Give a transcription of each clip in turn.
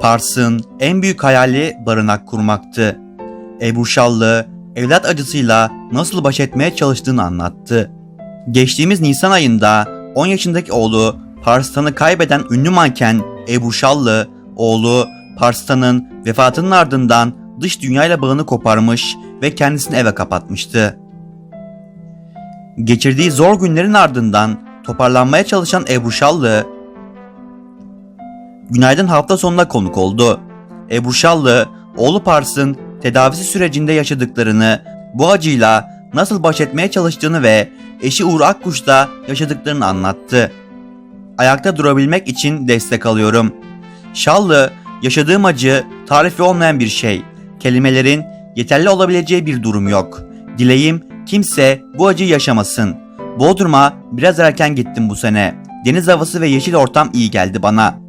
Pars'ın en büyük hayali barınak kurmaktı. Ebru Şallı, evlat acısıyla nasıl baş etmeye çalıştığını anlattı. Geçtiğimiz Nisan ayında 10 yaşındaki oğlu Pars'tan'ı kaybeden ünlü manken Ebru Şallı, oğlu Pars'tan'ın vefatının ardından dış dünyayla bağını koparmış ve kendisini eve kapatmıştı. Geçirdiği zor günlerin ardından toparlanmaya çalışan Ebru Şallı, Günaydın hafta sonuna konuk oldu. Ebru Şallı, oğlu Pars'ın tedavisi sürecinde yaşadıklarını, bu acıyla nasıl baş etmeye çalıştığını ve eşi Uğur Akkuş'ta yaşadıklarını anlattı. Ayakta durabilmek için destek alıyorum. Şallı, yaşadığım acı tarifi olmayan bir şey. Kelimelerin yeterli olabileceği bir durum yok. Dileğim kimse bu acıyı yaşamasın. Bodrum'a biraz erken gittim bu sene. Deniz havası ve yeşil ortam iyi geldi bana.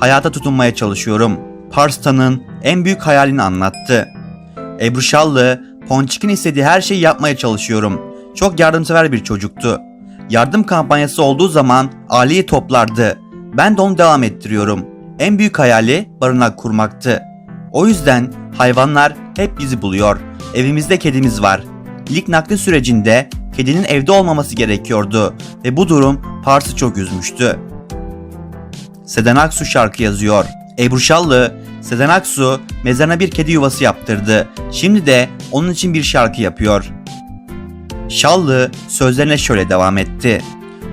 Hayata tutunmaya çalışıyorum. Pars'tan'ın en büyük hayalini anlattı. Ebru Şallı, Ponçik'in istediği her şeyi yapmaya çalışıyorum. Çok yardımsever bir çocuktu. Yardım kampanyası olduğu zaman aileyi toplardı. Ben de onu devam ettiriyorum. En büyük hayali barınak kurmaktı. O yüzden hayvanlar hep bizi buluyor. Evimizde kedimiz var. İlk nakli sürecinde kedinin evde olmaması gerekiyordu ve bu durum Pars'ı çok üzmüştü. Sezen Aksu şarkı yazıyor. Ebru Şallı, Sezen Aksu mezarına bir kedi yuvası yaptırdı. Şimdi de onun için bir şarkı yapıyor. Şallı sözlerine şöyle devam etti.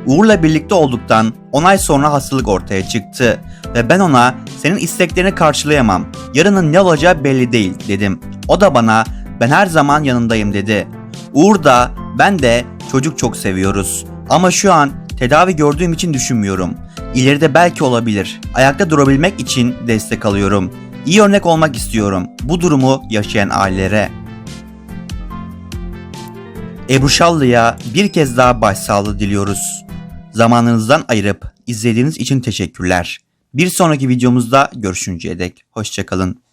Uğur'la birlikte olduktan 10 ay sonra hastalık ortaya çıktı ve ben ona senin isteklerini karşılayamam. Yarının ne olacağı belli değil dedim. O da bana ben her zaman yanındayım dedi. Uğur da ben de çocuk çok seviyoruz. Ama şu an tedavi gördüğüm için düşünmüyorum. İleride belki olabilir. Ayakta durabilmek için destek alıyorum. İyi örnek olmak istiyorum bu durumu yaşayan ailelere. Ebru Şallı'ya bir kez daha başsağlığı diliyoruz. Zamanınızdan ayırıp izlediğiniz için teşekkürler. Bir sonraki videomuzda görüşünceye dek hoşçakalın.